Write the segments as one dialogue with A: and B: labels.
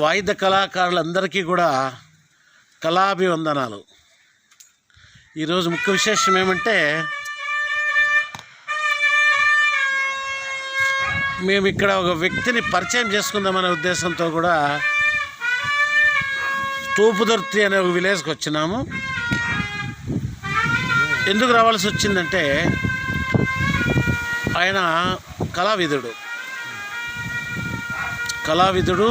A: వాయిద్య కళాకారులందరికీ కూడా కళాభివందనాలు. ఈరోజు ముఖ్య విశేషం ఏమంటే మేము ఇక్కడ ఒక వ్యక్తిని పరిచయం చేసుకుందామనే ఉద్దేశంతో కూడా తూపుదుర్తి అనే ఒక విలేజ్కి వచ్చినాము. ఎందుకు రావాల్సి వచ్చిందంటే ఆయన కళావిధుడు కళావిధుడు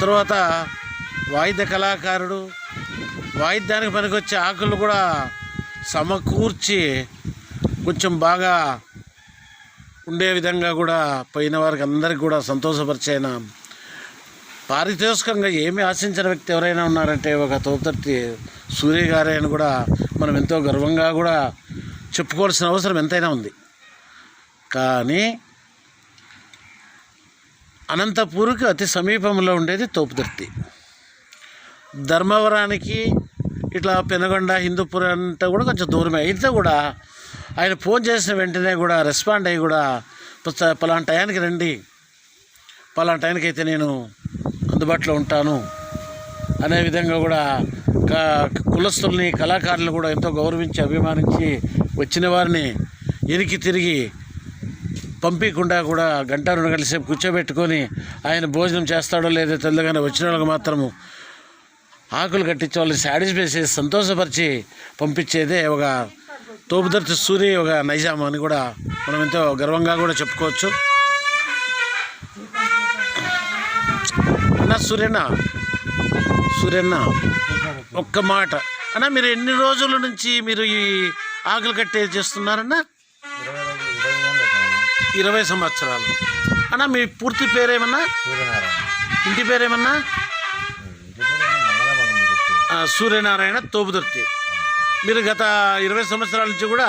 A: తర్వాత వాయిద్య కళాకారుడు వాయిద్యానికి పనికొచ్చే ఆకులు కూడా సమకూర్చి కొంచెం బాగా ఉండే విధంగా కూడా పోయిన వారికి అందరికి కూడా సంతోషపరిచైన పారితోషికంగా ఏమి ఆశించిన వ్యక్తి ఎవరైనా ఉన్నారంటే ఒక తోతర్తి సూర్య గారే అని కూడా మనం ఎంతో గర్వంగా కూడా చెప్పుకోవాల్సిన అవసరం ఎంతైనా ఉంది. కానీ అనంతపూర్కి అతి సమీపంలో ఉండేది తోపుదర్తి. ధర్మవరానికి ఇట్లా పెనగొండ హిందూపురం అంతా కూడా కొంచెం దూరమే. అయితే కూడా ఆయన ఫోన్ చేసిన వెంటనే కూడా రెస్పాండ్ అయ్యి కూడా "పలానా- టయానికి రండి. పలానా టయానికి అయితే నేను అందుబాటులో ఉంటాను. అనే విధంగా కూడా కులస్తుల్ని కళాకారులు కూడా ఎంతో గౌరవించి అభిమానించి వచ్చిన వారిని ఎనికి తిరిగి పంపించకుండా కూడా గంట రెండు గంటల సేపు కూర్చోబెట్టుకొని ఆయన భోజనం చేస్తాడో లేదో తెల్లగానే వచ్చిన వాళ్ళకి మాత్రము ఆకులు కట్టించి వాళ్ళని సాటిస్ఫై చేసి సంతోషపరిచి పంపించేదే ఒక తోపుదర్తి సూరి ఒక నైజాం అని కూడా మనం ఎంతో గర్వంగా కూడా చెప్పుకోవచ్చు. అన్న సూర్యన్న సూర్యన్న ఒక్క మాట. అన్న మీరు ఎన్ని రోజుల నుంచి మీరు ఈ ఆకులు కట్టే చేస్తున్నారన్న?
B: ఇరవై
A: సంవత్సరాలు. అన్న మీ పూర్తి పేరేమన్నా?
B: సూర్యనారాయణ.
A: ఇంటి పేరేమన్నా?
B: పేరు
A: సూర్యనారాయణ తోపుదుర్తి మీరు గత ఇరవై సంవత్సరాల నుంచి కూడా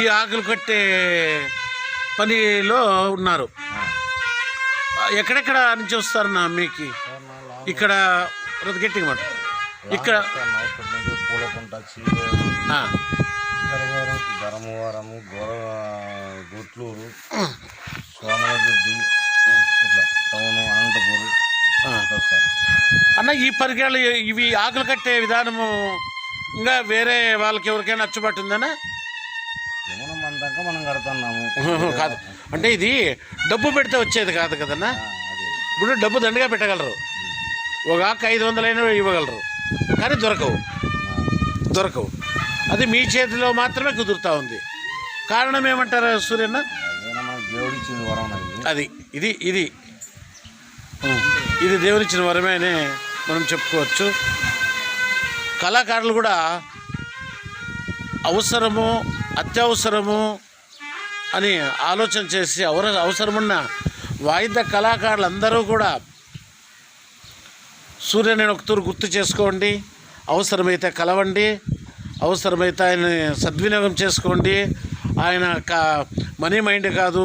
A: ఈ ఆకులు కట్టే పనిలో ఉన్నారు. ఎక్కడెక్కడ నుంచి వస్తారన్నా మీకు? ఇక్కడ గట్టిగా మాట ఇక్కడ
B: నైపటి నుంచి పూలకుంట చీలేరు
A: ఆ,
B: గరవరం ధర్మవరము గొర గుట్లూరు సోమలగుడ్డి ఇట్లా టౌన్ అనంతపూర్
A: అన్న ఈ పరికరాలు ఇవి ఆకులు కట్టే విధానము ఇంకా వేరే వాళ్ళకి ఎవరికైనా అచ్చుపట్టిందనా
B: ఏమన్నా మన దాకా మనం కడుతున్నాము.
A: కాదు. అంటే ఇది డబ్బు పెడితే వచ్చేది కాదు కదన్నా? ఇప్పుడు డబ్బు దండగా పెట్టగలరు. ఒక ఆకు ఐదు వందలైనా ఇవ్వగలరు. కానీ దొరకవు. దొరకవు. అది మీ చేతిలో మాత్రమే కుదురుతూ ఉంది. కారణం ఏమంటారు సూర్యన్న?
B: అది
A: ఇది ఇది. ఇది దేవునిచ్చిన వరమే అని మనం చెప్పుకోవచ్చు. కళాకారులు కూడా అవసరము అత్యవసరము అని ఆలోచన చేసి అవర అవసరమున్న వాయిద్య కళాకారులు అందరూ కూడా సూర్యుని ఒకతూరు గుర్తు చేసుకోండి అవసరమైతే కలవండి అవసరమైతే ఆయన సద్వినియోగం చేసుకోండి. ఆయన కా మనీ మైండ్ కాదు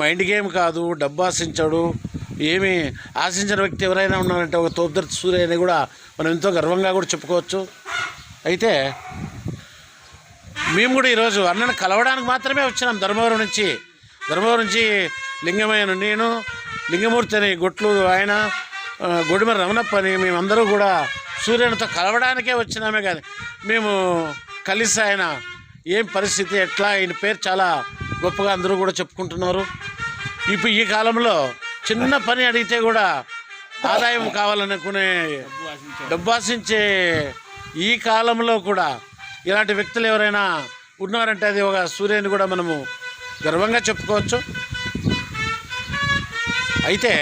A: మైండ్ గేమ్ కాదు డబ్బు ఆశించాడు ఏమి ఆశించిన వ్యక్తి ఎవరైనా ఉన్నారంటే ఒక తోపుదర్తి సూర్య అని కూడా మనం ఎంతో గర్వంగా కూడా చెప్పుకోవచ్చు. అయితే మేము కూడా ఈరోజు అన్నను కలవడానికి మాత్రమే వచ్చినాం ధర్మవరం నుంచి. ధర్మవరం నుంచి లింగమైన నేను లింగమూర్తి అని గొట్లు ఆయన గొడిమ రమణప్ప అని మేమందరూ కూడా సూర్యునితో కలవడానికే వచ్చినామే కానీ మేము కలిసి ఆయన ఏం పరిస్థితి ఎట్లా ఆయన పేరు చాలా గొప్పగా అందరూ కూడా చెప్పుకుంటున్నారు. ఇప్పుడు ఈ కాలంలో చిన్న పని అడిగితే కూడా ఆదాయం కావాలనుకునే డబ్బు ఆశించే ఈ కాలంలో కూడా ఇలాంటి వ్యక్తులు ఎవరైనా ఉన్నారంటే అది ఒక సూర్యుని కూడా మనము గర్వంగా చెప్పుకోవచ్చు. అయితే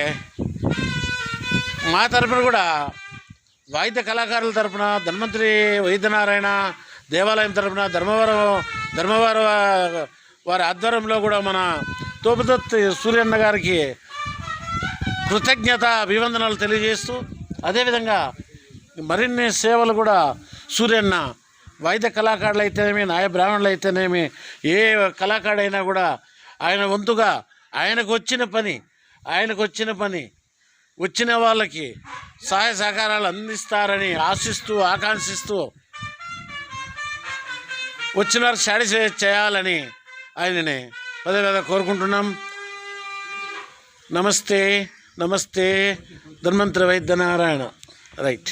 A: మా తరపున కూడా వాయిద్య కళాకారుల తరపున ధన్వంతరి వైద్యనారాయణ దేవాలయం తరపున ధర్మవరం ధర్మవరం వారి ఆధ్వర్యంలో కూడా మన తోపుదత్ సూర్యన్న గారికి కృతజ్ఞత అభివందనాలు తెలియజేస్తూ అదేవిధంగా మరిన్ని సేవలు కూడా సూర్యన్న వైద్య కళాకారులు అయితేనేమి నాయ బ్రాహ్మణులు అయితేనేమి ఏ కళాకారుడైనా కూడా ఆయన వంతుగా ఆయనకు వచ్చిన పని ఆయనకు వచ్చిన పని వచ్చిన వాళ్ళకి సహాయ సహకారాలు అందిస్తారని ఆశిస్తూ ఆకాంక్షిస్తూ వచ్చినారు వారికి సాటిస్ఫై చేయాలని ఆయనని పదే పదే కోరుకుంటున్నాం. నమస్తే నమస్తే ధన్వంతరి వైద్యనారాయణ. రైట్.